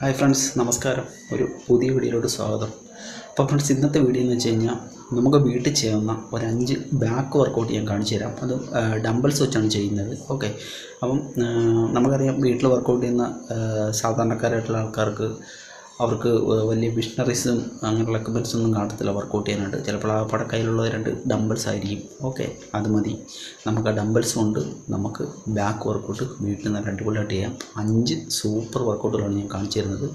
Hi friends നമസ്കാരം. ഒരു പുതിയ വീഡിയോയിലോട്ട് സ്വാഗതം. അപ്പോൾ ഫ്രണ്ട്സ് ഇന്നത്തെ വീഡിയോ എന്ന് വെച്ച് കഴിഞ്ഞാൽ നമുക്ക് വീട്ടിൽ ചെയ്യുന്ന ഒരു അഞ്ച് ബാക്ക് വർക്കൗട്ട് ഞാൻ കാണിച്ചു തരാം. അത് ഡംബിൾസ് വെച്ചാണ് ചെയ്യുന്നത്. ഓക്കെ അപ്പം നമുക്കറിയാം വീട്ടിൽ വർക്കൗട്ട് ചെയ്യുന്ന സാധാരണക്കാരായിട്ടുള്ള ആൾക്കാർക്ക് അവർക്ക് വലിയ മിഷനറീസും അങ്ങനെയുള്ള എക്യുപ്മെന്റ്സ് ഒന്നും കാണത്തില്ല വർക്കൗട്ട് ചെയ്യാനായിട്ട്. ചിലപ്പോൾ ആ പട കയ്യിലുള്ള രണ്ട് ഡംബിൾസ് ആയിരിക്കും. ഓക്കെ അത് മതി. നമുക്ക് ആ ഡംബിൾസ് കൊണ്ട് നമുക്ക് ബാക്ക് വർക്കൗട്ട് വീട്ടിൽ നിന്ന് അടിപൊളിയായിട്ട് ചെയ്യാം. അഞ്ച് സൂപ്പർ വർക്കൗട്ടുകളാണ് ഞാൻ കാണിച്ചു തരുന്നത്.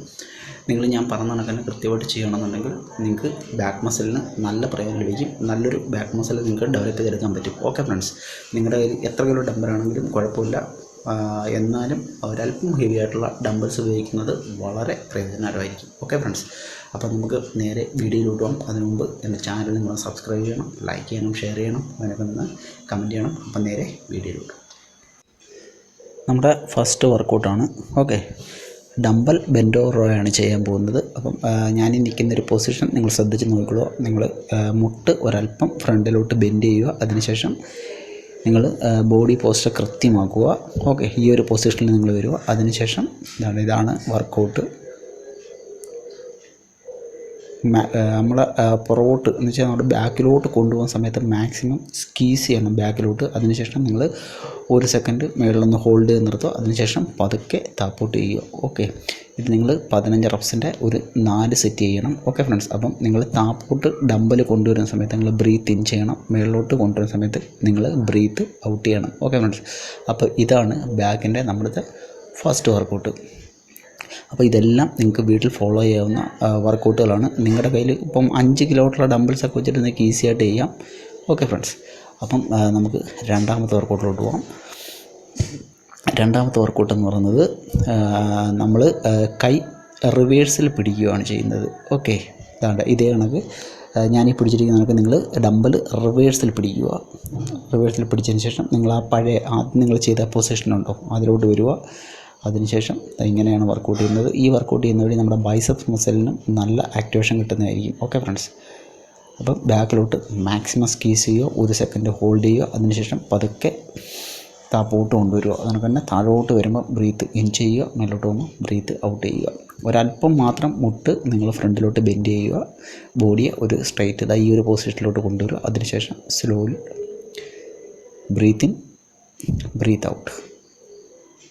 നിങ്ങൾ ഞാൻ പറഞ്ഞ കണക്ക് കൃത്യമായിട്ട് ചെയ്യണമെന്നുണ്ടെങ്കിൽ നിങ്ങൾക്ക് ബാക്ക് മസിലിന് നല്ല പ്രയോജനം ലഭിക്കും. നല്ലൊരു ബാക്ക് മസിൽ നിങ്ങൾക്ക് ഡെവലപ്പ് ചെയ്തെടുക്കാൻ പറ്റും. ഓക്കെ ഫ്രണ്ട്സ് നിങ്ങളുടെ കയ്യിൽ എത്ര കിലോ ഡംബറാണെങ്കിലും കുഴപ്പമില്ല. എന്നാലും ഒരല്പം ഹെവി ആയിട്ടുള്ള ഡംബിൾസ് ഉപയോഗിക്കുന്നത് വളരെ പ്രയോജനകരമായിരിക്കും. ഓക്കെ ഫ്രണ്ട്സ് അപ്പോൾ നമുക്ക് നേരെ വീഡിയോയിലോട്ട് പോകാം. അതിനു മുമ്പ് എന്റെ ചാനൽ നിങ്ങൾ സബ്സ്ക്രൈബ് ചെയ്യണം ലൈക്ക് ചെയ്യണം ഷെയർ ചെയ്യണം അതിനൊക്കെ നിന്ന് കമന്റ് ചെയ്യണം. അപ്പം നേരെ വീഡിയോയിലോട്ട് നമ്മുടെ ഫസ്റ്റ് വർക്കൗട്ടാണ് ഓക്കെ ഡംബൽ ബെൻഡോ റോ ആണ് ചെയ്യാൻ പോകുന്നത്. അപ്പം ഞാൻ ഈ നിൽക്കുന്ന ഒരു പൊസിഷൻ നിങ്ങൾ ശ്രദ്ധിച്ച് നോക്കിക്കോളൂ. നിങ്ങൾ മുട്ട് ഒരല്പം ഫ്രണ്ടിലോട്ട് ബെൻഡ് ചെയ്യുക. അതിനുശേഷം നിങ്ങൾ ബോഡി പോസ്റ്റർ കൃത്യമാക്കുക. ഓക്കെ ഈ ഒരു പൊസിഷനിൽ നിങ്ങൾ വരിക. അതിനുശേഷം ഇതാണ് ഇതാണ് വർക്കൗട്ട് നമ്മൾ പുറകോട്ട് എന്ന് വെച്ചാൽ നമ്മുടെ ബാക്കിലോട്ട് കൊണ്ടുപോകുന്ന സമയത്ത് മാക്സിമം സ്കീസ് ചെയ്യണം ബാക്കിലോട്ട്. അതിനുശേഷം നിങ്ങൾ ഒരു സെക്കൻഡ് മുകളിലൊന്ന് ഹോൾഡ് ചെയ്ത് നിർത്തുക. അതിനുശേഷം പതുക്കെ താപ്പോട്ട് ചെയ്യുക. ഓക്കെ ഇത് നിങ്ങൾ പതിനഞ്ച് റപ്സിന്റെ ഒരു നാല് സെറ്റ് ചെയ്യണം. ഓക്കെ ഫ്രണ്ട്സ് അപ്പം നിങ്ങൾ താപ്പോട്ട് ഡമ്പൽ കൊണ്ടുവരുന്ന സമയത്ത് നിങ്ങൾ ബ്രീത്ത് ഇൻ ചെയ്യണം. മുകളിലോട്ട് കൊണ്ടുവരുന്ന സമയത്ത് നിങ്ങൾ ബ്രീത്ത് ഔട്ട് ചെയ്യണം. ഓക്കെ ഫ്രണ്ട്സ് അപ്പോൾ ഇതാണ് ബാക്കിന്റെ നമ്മുടെ ഫസ്റ്റ് വർക്കൗട്ട് അപ്പോൾ ഇതെല്ലാം നിങ്ങൾക്ക് വീട്ടിൽ ഫോളോ ചെയ്യാവുന്ന വർക്കൗട്ടുകളാണ് നിങ്ങളുടെ കയ്യിൽ ഇപ്പം അഞ്ച് കിലോമീറ്റർ ഡംബിൾസ് ഒക്കെ വെച്ചിട്ട് നിങ്ങൾക്ക് ഈസി ആയിട്ട് ചെയ്യാം. ഓക്കെ ഫ്രണ്ട്സ് അപ്പം നമുക്ക് രണ്ടാമത്തെ വർക്കൗട്ടിലോട്ട് പോകാം രണ്ടാമത്തെ വർക്കൗട്ട് എന്ന് പറയുന്നത് നമ്മൾ കൈ റിവേഴ്സിൽ പിടിക്കുകയാണ് ചെയ്യുന്നത്. ഓക്കെ ഇതാണ്ട് ഇതേ കണക്ക്. ഞാൻ ഈ പിടിച്ചിരിക്കുന്ന കണക്ക് നിങ്ങൾ ഡമ്പൽ റിവേഴ്സിൽ പിടിക്കുക. റിവേഴ്സിൽ പിടിച്ചതിന് ശേഷം നിങ്ങൾ ആ പഴയ നിങ്ങൾ ചെയ്ത പൊസിഷനുണ്ടോ അതിലോട്ട് വരിക. അതിനുശേഷം ഇങ്ങനെയാണ് വർക്കൗട്ട് ചെയ്യുന്നത്. ഈ വർക്കൗട്ട് ചെയ്യുന്ന വഴി നമ്മുടെ ബൈസപ്സ് മസിലിനും നല്ല ആക്ടിവേഷൻ കിട്ടുന്നതായിരിക്കും. ഓക്കെ ഫ്രണ്ട്സ് അപ്പം ബാക്കിലോട്ട് മാക്സിമം സ്കീസ് ചെയ്യുക ഒരു സെക്കൻഡ് ഹോൾഡ് ചെയ്യുക അതിനുശേഷം പതുക്കെ താപ്പോട്ട് കൊണ്ടുവരിക. അതുകൊണ്ട് തന്നെ താഴോട്ട് വരുമ്പോൾ ബ്രീത്ത് ഇൻ ചെയ്യുക മേലോട്ട് പോകുമ്പോൾ ബ്രീത്ത് ഔട്ട് ചെയ്യുക. ഒരല്പം മാത്രം മുട്ട് നിങ്ങൾ ഫ്രണ്ടിലോട്ട് ബെൻഡ് ചെയ്യുക. ബോഡിയെ ഒരു സ്ട്രൈറ്റ് ഇതാ ഈ ഒരു പൊസിഷനിലോട്ട് കൊണ്ടുവരിക. അതിനുശേഷം slowly breathe in breathe out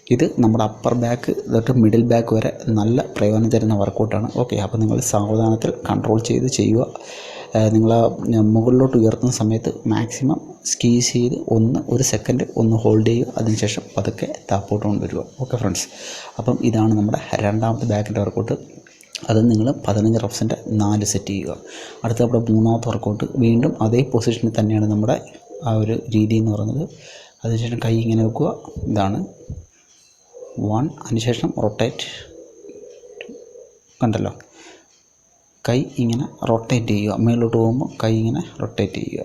ഇത് നമ്മുടെ അപ്പർ ബാക്ക് തൊട്ട് മിഡിൽ ബാക്ക് വരെ നല്ല പ്രയോജനം തരുന്ന വർക്കൗട്ടാണ് ഓക്കെ അപ്പോൾ നിങ്ങൾ സാവധാനത്തിൽ കൺട്രോൾ ചെയ്ത് ചെയ്യുക. നിങ്ങൾ മുകളിലോട്ട് ഉയർത്തുന്ന സമയത്ത് മാക്സിമം സ്കീസ് ചെയ്ത് ഒന്ന് ഒരു സെക്കൻഡ് ഒന്ന് ഹോൾഡ് ചെയ്യുക. അതിനുശേഷം പതുക്കെ താപ്പോട്ട് കൊണ്ടുവരിക ഓക്കെ ഫ്രണ്ട്സ് അപ്പം ഇതാണ് നമ്മുടെ രണ്ടാമത്തെ ബാക്കിന്റെ വർക്കൗട്ട് അത് നിങ്ങൾ പതിനഞ്ച് റഫ്സിന്റെ നാല് സെറ്റ് ചെയ്യുക. അടുത്ത നമ്മുടെ മൂന്നാമത്തെ വർക്കൗട്ട് വീണ്ടും അതേ പൊസിഷനിൽ തന്നെയാണ് നമ്മുടെ ആ ഒരു രീതി എന്ന് പറയുന്നത്. അതിനുശേഷം കൈ ഇങ്ങനെ വെക്കുക. ഇതാണ് വൺ. അതിനുശേഷം റൊട്ടേറ്റ് കണ്ടല്ലോ. കൈ ഇങ്ങനെ റൊട്ടേറ്റ് ചെയ്യുക. മേലോട്ട് പോകുമ്പോൾ കൈ ഇങ്ങനെ റൊട്ടേറ്റ് ചെയ്യുക.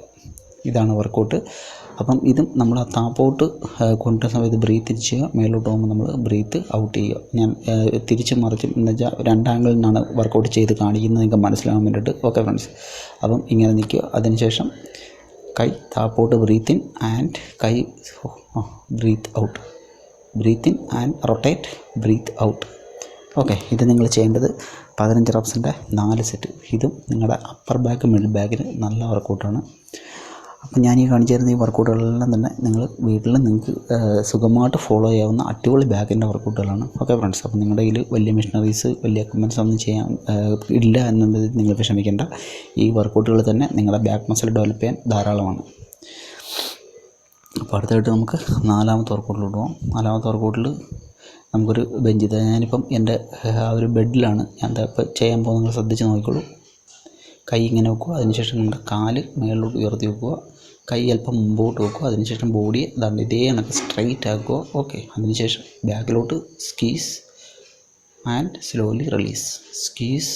ഇതാണ് വർക്കൗട്ട് അപ്പം ഇതും നമ്മൾ ആ താപ്പോട്ട് കൊണ്ടുവരുന്ന സമയത്ത് ബ്രീത്ത് ചെയ്യുക. മേലോട്ട് പോകുമ്പോൾ നമ്മൾ ബ്രീത്ത് ഔട്ട് ചെയ്യുക. ഞാൻ തിരിച്ച് മറിച്ച് എന്ന് വെച്ചാൽ രണ്ടാംഗിളിൽ നിന്നാണ് വർക്കൗട്ട് ചെയ്ത് കാണിക്കുന്നത്. നിങ്ങൾക്ക് മനസ്സിലാകാൻ വേണ്ടിയിട്ട്. ഓക്കെ ഫ്രണ്ട്സ് അപ്പം ഇങ്ങനെ നിൽക്കുക. അതിനുശേഷം കൈ താപ്പോട്ട് ബ്രീത്തിൻ ആൻഡ് കൈ breathe out breathe in and rotate breathe out okay ഇത് നിങ്ങൾ ചെയ്യേണ്ടത് പതിനഞ്ച് റബ്സിന്റെ നാല് സെറ്റ് ഇതും നിങ്ങളുടെ അപ്പർ ബാക്ക് മിഡിൽ ബാക്കിന് നല്ല വർക്കൗട്ടാണ് അപ്പോൾ ഞാൻ ഈ കാണിച്ചു തരുന്ന ഈ വർക്കൗട്ടുകളെല്ലാം തന്നെ നിങ്ങൾ വീട്ടിൽ നിങ്ങൾക്ക് സുഖമായിട്ട് ഫോളോ ചെയ്യാവുന്ന അടിപൊളി ബാക്കിന്റെ വർക്കൗട്ടുകളാണ് ഓക്കെ ഫ്രണ്ട്സ് അപ്പോൾ നിങ്ങളുടെ കയ്യിൽ വലിയ മെഷീനറീസ് വലിയ എക്യുപ്മെന്റ്സ് ഒന്നും ചെയ്യാൻ ഇല്ല എന്നുള്ളത് നിങ്ങൾ വിഷമിക്കേണ്ട. ഈ വർക്കൗട്ടുകൾ തന്നെ നിങ്ങളുടെ ബാക്ക് മസിൽ ഡെവലപ്പ് ചെയ്യാൻ ധാരാളമാണ്. അപ്പോൾ അടുത്തായിട്ട് നമുക്ക് നാലാമത്തെ വർക്കൗട്ടിലോട്ട് പോകാം നാലാമത്തെ വർക്കൗട്ടിൽ നമുക്കൊരു ബെഞ്ച് ഞാനിപ്പം എന്റെ ആ ഒരു ബെഡിലാണ് ഞാൻ ദാ ഇപ്പോൾ ചെയ്യാൻ പോകുന്നത്. നിങ്ങൾ ശ്രദ്ധിച്ച് നോക്കിക്കോളൂ. കൈ ഇങ്ങനെ വെക്കുക അതിനുശേഷം നമ്മുടെ കാൽ മേളിലോട്ട് ഉയർത്തി വെക്കുക കൈ അല്പം മുമ്പോട്ട് വെക്കുക അതിനുശേഷം ബോഡി ദാണ്ട് ഇതേ കണക്ക് സ്ട്രൈറ്റ് ആക്കുക. ഓക്കെ അതിനുശേഷം ബാക്കിലോട്ട് squeeze and slowly release squeeze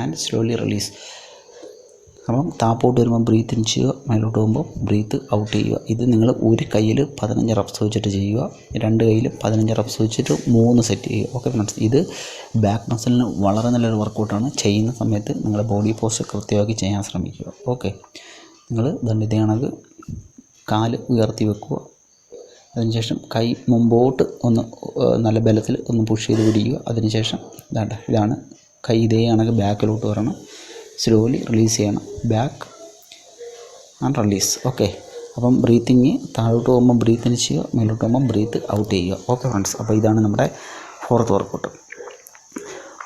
and slowly release അപ്പം താപ്പോട്ട് വരുമ്പോൾ ബ്രീത്ത് ഇൻ ചെയ്യുക മേലോട്ട് പോകുമ്പോൾ ബ്രീത്ത് ഔട്ട് ചെയ്യുക. ഇത് നിങ്ങൾ ഒരു കയ്യിൽ പതിനഞ്ച് റപ്സ് വെച്ചിട്ട് ചെയ്യുക. രണ്ട് കയ്യിൽ പതിനഞ്ച് റപ്സ് വെച്ചിട്ട് മൂന്ന് സെറ്റ് ചെയ്യുക. ഓക്കെ ഫ്രണ്ട്സ് ഇത് ബാക്ക് മസിലിന് വളരെ നല്ലൊരു വർക്കൗട്ടാണ് ചെയ്യുന്ന സമയത്ത് നിങ്ങളുടെ ബോഡി പോസ്റ്റ് കൃത്യമാക്കി ചെയ്യാൻ ശ്രമിക്കുക. ഓക്കെ നിങ്ങൾ ദണ്ഡിത കണക്ക് കാൽ ഉയർത്തി വെക്കുക. അതിനുശേഷം കൈ മുമ്പോട്ട് ഒന്ന് നല്ല ബലത്തിൽ ഒന്ന് പുഷ് ചെയ്ത് പിടിക്കുക. അതിനുശേഷം ഇതാണ്ട ഇതാണ് കൈ ഇതേ കണക്ക് ബാക്കിലോട്ട് വരണം. സ്ലോലി റിലീസ് ചെയ്യണം. ബാക്ക് ആൻഡ് റിലീസ് ഓക്കെ അപ്പം ബ്രീത്തിങ് താഴോട്ട് പോകുമ്പോൾ ബ്രീത്ത് ഇൻ ചെയ്യുക മേലോട്ട് പോകുമ്പോൾ ബ്രീത്ത് ഔട്ട് ചെയ്യുക. ഓക്കെ ഫ്രണ്ട്സ് അപ്പോൾ ഇതാണ് നമ്മുടെ ഫോർത്ത് വർക്കൗട്ട്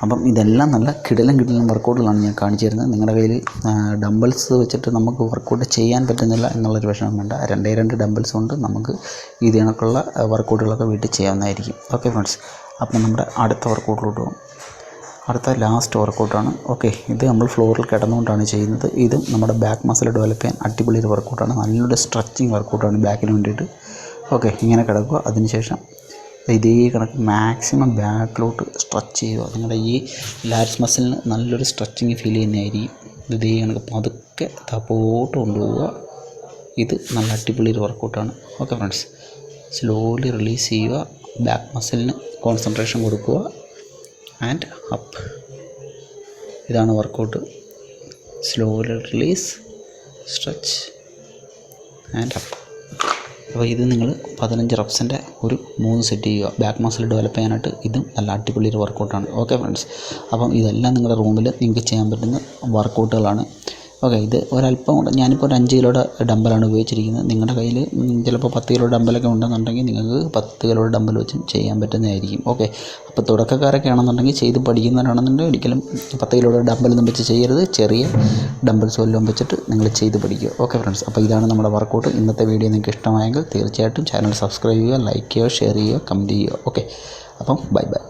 അപ്പം ഇതെല്ലാം നല്ല കിടലും കിടലും വർക്കൗട്ടുകളാണ് ഞാൻ കാണിച്ചു തരുന്നത്. നിങ്ങളുടെ കയ്യിൽ ഡംബിൾസ് വെച്ചിട്ട് നമുക്ക് വർക്കൗട്ട് ചെയ്യാൻ പറ്റുന്നില്ല എന്നുള്ളൊരു വിഷമം വേണ്ട. രണ്ടേ രണ്ട് ഡംബിൾസ് കൊണ്ട് നമുക്ക് ഇത് കണക്കുള്ള വർക്കൗട്ടുകളൊക്കെ വീട്ടിൽ ചെയ്യാവുന്നതായിരിക്കും. ഓക്കെ ഫ്രണ്ട്സ് അപ്പം നമ്മുടെ അടുത്ത വർക്കൗട്ടിലോട്ട് പോകും. അടുത്ത ലാസ്റ്റ് വർക്കൗട്ടാണ് ഓക്കെ ഇത് നമ്മൾ ഫ്ലോറിൽ കിടന്നുകൊണ്ടാണ് ചെയ്യുന്നത്. ഇതും നമ്മുടെ ബാക്ക് മസിൽ ഡെവലപ്പ് ചെയ്യാൻ അടിപൊളി ഒരു വർക്കൗട്ടാണ് നല്ലൊരു സ്ട്രെച്ചിങ് വർക്കൗട്ടാണ് ബാക്കിന് വേണ്ടിയിട്ട്. ഓക്കെ ഇങ്ങനെ കിടക്കുക. അതിനുശേഷം ഇതേ കണക്ക് മാക്സിമം ബാക്കിലോട്ട് സ്ട്രെച്ച് ചെയ്യുക. നിങ്ങളുടെ ഈ ലാറ്റ്സ് മസിലിന് നല്ലൊരു സ്ട്രെച്ചിങ് ഫീൽ ചെയ്യുന്നതായിരിക്കും ഇത് കണക്ക് പതുക്കെ തപ്പോട്ട് കൊണ്ടുപോവുക. ഇത് നല്ല അടിപൊളി ഒരു വർക്കൗട്ടാണ് ഓക്കെ ഫ്രണ്ട്സ് സ്ലോലി റിലീസ് ചെയ്യുക. ബാക്ക് മസിലിന് കോൺസെൻട്രേഷൻ കൊടുക്കുക. And up. ഇതാണ് workout. Slowly release stretch and up. അപ്പോൾ ഇത് നിങ്ങൾ പതിനഞ്ച് റപ്സിന്റെ ഒരു മൂന്ന് സെറ്റ് ചെയ്യുക. ബാക്ക് മസിൽ ഡെവലപ്പ് ചെയ്യാനായിട്ട് ഇതും നല്ല അടിപൊളി ഒരു വർക്കൗട്ടാണ് ഓക്കെ ഫ്രണ്ട്സ് അപ്പം ഇതെല്ലാം നിങ്ങളുടെ റൂമിൽ നിങ്ങൾക്ക് ചെയ്യാൻ പറ്റുന്ന വർക്കൗട്ടുകളാണ് ഓക്കെ ഇത് ഒരല്പം കൂടെ ഞാനിപ്പോൾ ഒരു അഞ്ച് കിലോയുടെ ഡമ്പലാണ് ഉപയോഗിച്ചിരിക്കുന്നത്. നിങ്ങളുടെ കയ്യിൽ ചിലപ്പോൾ പത്ത് കിലോ ഡമ്പലൊക്കെ ഉണ്ടെന്നുണ്ടെങ്കിൽ നിങ്ങൾക്ക് പത്ത് കിലോ ഡമ്പൽ വെച്ചും ചെയ്യാൻ പറ്റുന്നതായിരിക്കും. ഓക്കെ അപ്പോൾ തുടക്കക്കാരൊക്കെ ആണെന്നുണ്ടെങ്കിൽ ചെയ്ത് പഠിക്കുന്നവരാണെന്നുണ്ടെങ്കിൽ ഒരിക്കലും പത്ത് കിലോയുടെ ഡമ്പലൊന്നും വെച്ച് ചെയ്യരുത്. ചെറിയ ഡമ്പൽസ് വല്ലതും വെച്ചിട്ട് നിങ്ങൾ ചെയ്ത് പഠിക്കുക. ഓക്കെ ഫ്രണ്ട്സ് അപ്പോൾ ഇതാണ് നമ്മുടെ വർക്കൗട്ട് ഇന്നത്തെ വീഡിയോ നിങ്ങൾക്ക് ഇഷ്ടമായെങ്കിൽ തീർച്ചയായിട്ടും ചാനൽ സബ്സ്ക്രൈബ് ചെയ്യുക ലൈക്ക് ചെയ്യുക ഷെയർ ചെയ്യുക കമന്റ് ചെയ്യുക. ഓക്കെ അപ്പം ബൈ ബൈ